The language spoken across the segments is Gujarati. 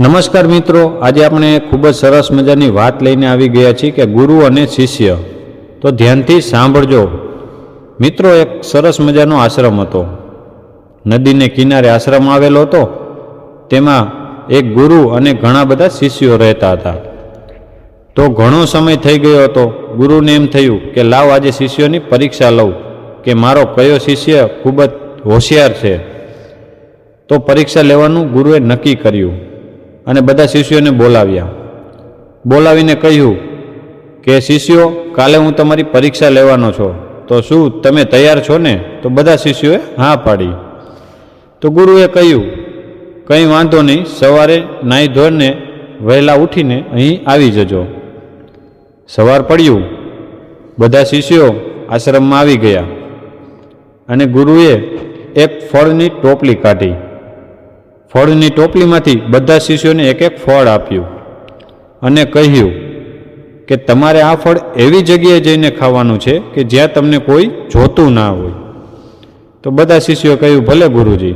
નમસ્કાર મિત્રો, આજે આપણે ખૂબ જ સરસ મજાની વાત લઈને આવી ગયા છીએ કે ગુરુ અને શિષ્ય. તો ધ્યાનથી સાંભળજો. મિત્રો, એક સરસ મજાનો આશ્રમ હતો. નદીને કિનારે આશ્રમ આવેલો હતો. તેમાં એક ગુરુ અને ઘણા બધા શિષ્યો રહેતા હતા. તો ઘણો સમય થઈ ગયો હતો. ગુરુને એમ થયું કે, લાવ આજે શિષ્યોની પરીક્ષા લઉં કે મારો કયો શિષ્ય ખૂબ જ હોશિયાર છે. તો પરીક્ષા લેવાનું ગુરુએ નક્કી કર્યું. અને બધા શિષ્યોને બોલાવ્યા. બોલાવીને કહ્યું કે, શિષ્યો, કાલે હું તમારી પરીક્ષા લેવાનો છો. તો શું તમે તૈયાર છો ને? તો બધા શિષ્યોએ હા પાડી. તો ગુરુએ કહ્યું, કંઈ વાંધો નહીં, સવારે નાહી ધોઈને વહેલા ઉઠીને અહીં આવી જજો. સવાર પડ્યું. બધા શિષ્યો આશ્રમમાં આવી ગયા. અને ગુરુએ એક ફળની ટોપલી કાઢી. ફળની ટોપલીમાંથી બધા શિષ્યોને એક એક ફળ આપ્યું અને કહ્યું કે તમારે આ ફળ એવી જગ્યાએ જઈને ખાવાનું છે કે જ્યાં તમને કોઈ જોતું ના હોય. તો બધા શિષ્યોએ કહ્યું, ભલે ગુરુજી.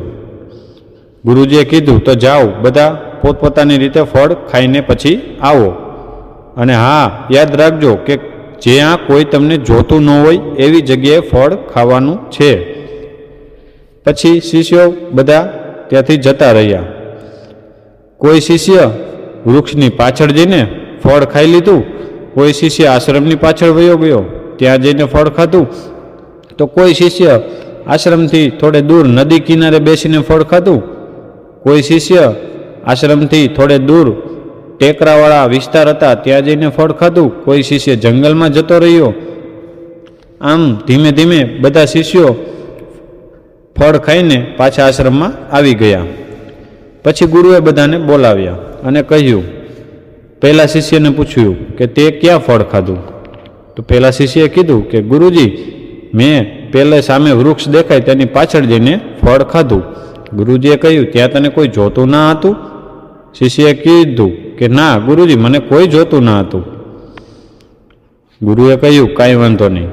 ગુરુજીએ કીધું, તો જાઓ, બધા પોતપોતાની રીતે ફળ ખાઈને પછી આવો. અને હા, યાદ રાખજો કે જ્યાં કોઈ તમને જોતું ન હોય, એવી જગ્યાએ ફળ ખાવાનું છે. પછી શિષ્યો બધા ત્યાંથી જતા રહ્યા. કોઈ શિષ્ય વૃક્ષની પાછળ જઈને ફળ ખાઈ લીધું, કોઈ શિષ્ય આશ્રમની પાછળ વયો ગયો, ત્યાં જઈને ફળ ખાધું, તો કોઈ શિષ્ય આશ્રમથી થોડે દૂર નદી કિનારે બેસીને ફળ ખાધું, કોઈ શિષ્ય આશ્રમથી થોડે દૂર ટેકરાવાળા વિસ્તાર હતા, ત્યાં જઈને ફળ ખાધું, કોઈ શિષ્ય જંગલમાં જતો રહ્યો. આમ ધીમે ધીમે બધા શિષ્યો ફળ ખાઈને પાછા આશ્રમમાં આવી ગયા. પછી ગુરુએ બધાને બોલાવ્યા અને કહ્યું, પહેલાં શિષ્યને પૂછ્યું કે તે ક્યાં ફળ ખાધું? તો પહેલાં શિષ્યએ કીધું કે, ગુરુજી, મેં પહેલે સામે વૃક્ષ દેખાય તેની પાછળ જઈને ફળ ખાધું. ગુરુજીએ કહ્યું, ત્યાં તને કોઈ જોતું ના હતું? શિષ્યએ કીધું કે, ના, ગુરુજી, મને કોઈ જોતું ના હતું. ગુરુએ કહ્યું, કાંઈ વાંધો નહીં,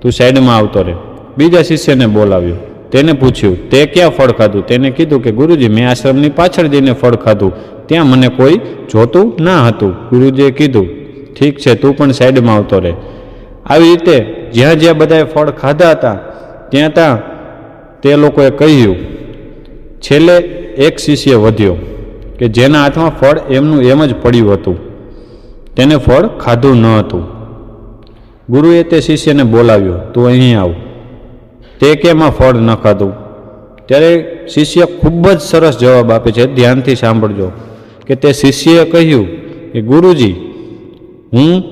તું સાઈડમાં આવતો રહે બીજા શિષ્યને બોલાવ્યો. તેને પૂછ્યું, તે ક્યાં ફળ ખાધું? તેને કીધું કે, ગુરુજી, મેં આશ્રમની પાછળ જઈને ફળ ખાધું. ત્યાં મને કોઈ જોતું ના હતું. ગુરુજીએ કીધું, ઠીક છે, તું પણ સાઈડમાં આવતો રહે. આવી રીતે જ્યાં જ્યાં બધાએ ફળ ખાધા હતા, ત્યાં ત્યાં તે લોકોએ કહ્યું, છેલ્લે એક શિષ્ય વધ્યો કે જેના હાથમાં ફળ એમનું એમ જ પડ્યું હતું. તેને ફળ ખાધું ન હતું. ગુરુએ તે શિષ્યને બોલાવ્યો, તું અહીં આવ. તે કેમાં ફળ ન ખાધું? ત્યારે શિષ્ય ખૂબ જ સરસ જવાબ આપે છે, ધ્યાનથી સાંભળજો, કે તે શિષ્યએ કહ્યું કે, ગુરુજી, હું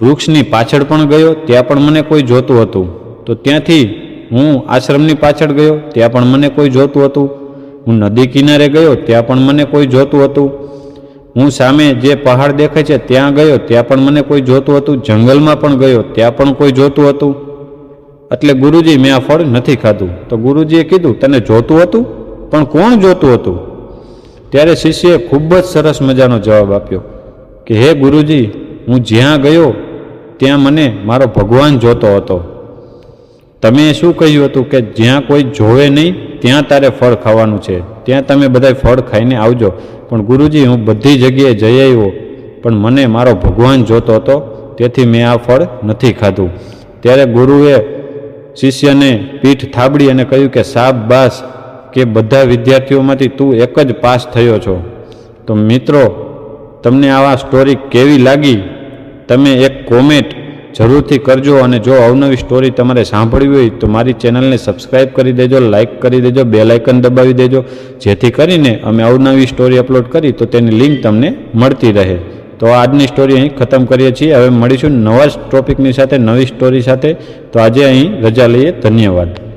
વૃક્ષની પાછળ પણ ગયો, ત્યાં પણ મને કોઈ જોતું હતું. તો ત્યાંથી હું આશ્રમની પાછળ ગયો, ત્યાં પણ મને કોઈ જોતું હતું. હું નદી કિનારે ગયો, ત્યાં પણ મને કોઈ જોતું હતું. હું સામે જે પહાડ દેખાય છે, ત્યાં ગયો, ત્યાં પણ મને કોઈ જોતું હતું. જંગલમાં પણ ગયો, ત્યાં પણ કોઈ જોતું હતું. એટલે ગુરુજી, મેં આ ફળ નથી ખાધું. તો ગુરુજીએ કીધું, તને જોતું હતું? પણ કોણ જોતું હતું? ત્યારે શિષ્યએ ખૂબ જ સરસ મજાનો જવાબ આપ્યો કે, હે ગુરુજી, હું જ્યાં ગયો, ત્યાં મને મારો ભગવાન જોતો હતો. તમે શું કહ્યું હતું કે, જ્યાં કોઈ જોવે નહીં, ત્યાં તારે ફળ ખાવાનું છે. ત્યાં તમે બધા ફળ ખાઈને આવજો. પણ ગુરુજી, હું બધી જગ્યાએ જઈ આવ્યો, પણ મને મારો ભગવાન જોતો હતો. તેથી મેં આ ફળ નથી ખાધું. ત્યારે ગુરુએ શિષ્યને પીઠ થાબડી અને કહ્યું કે, શાબાશ, કે બધા વિદ્યાર્થીઓમાંથી તું એક જ પાસ થયો છો. તો મિત્રો, તમને આવા સ્ટોરી કેવી લાગી? તમે એક કોમેન્ટ જરૂરથી કરજો અને જો અવનવી સ્ટોરી તમારે સાંભળવી હોય તો મારી ચેનલને સબસ્ક્રાઈબ કરી દેજો લાઇક કરી દેજો બે લાઇકન દબાવી દેજો. જેથી કરીને અમે અવનવી સ્ટોરી અપલોડ કરી તો તેની લિંક તમને મળતી રહે. તો આજની સ્ટોરી અહીં ખતમ કરીએ છીએ. હવે મળીશું નવા ટોપિકની સાથે, નવી સ્ટોરી સાથે. તો આજે અહીં રજા લઈએ. ધન્યવાદ.